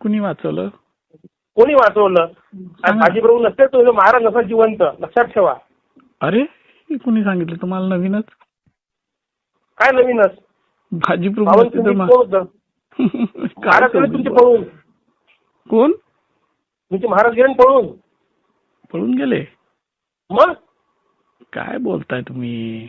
कुणी वाचवलं? कोणी वाचवलं. बाजीप्रभू नसते तो महाराज नसा जिवंत. लक्षात ठेवा. अरे हे कुणी सांगितलं? तुम्हाला नवीनच? काय नवीनच? भाजी महाराज गेले तुमचे पळून. कोण? तुमचे महाराज गेले पळून. पळून गेले? मग? काय बोलताय तुम्ही?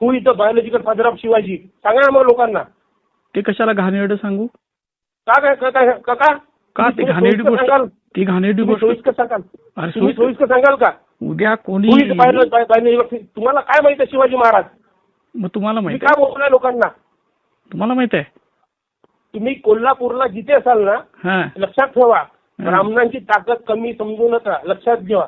हु इथं बायोलॉजिकल फादर ऑफ शिवाजी सांगा ना मग लोकांना. ते कशाला घाणेरडं सांगू? का काय का काय का का? का ती तुम्ही घाणेरडी सोयीस्कर सांगाल? गोष्ट ती घाणेरडी तुम्ही गोष्ट सोयीस्कर सांगाल. अरे तुम्ही सोयीस्कर- सोयीस्कर सांगाल का? उद्या कोणी हु बायोलॉजिकल तुम्हाला काय माहिती आहे शिवाजी महाराज? मग तुम्हाला तुम्ही माहीत काय आहे? बोलताय लोकांना? तुम्हाला माहीत आहे? तुम्ही कोल्हापूरला जिथे असाल ना हा. लक्षात ठेवा. ब्राह्मणांची ताकद कमी समजू नका. लक्षात ठेवा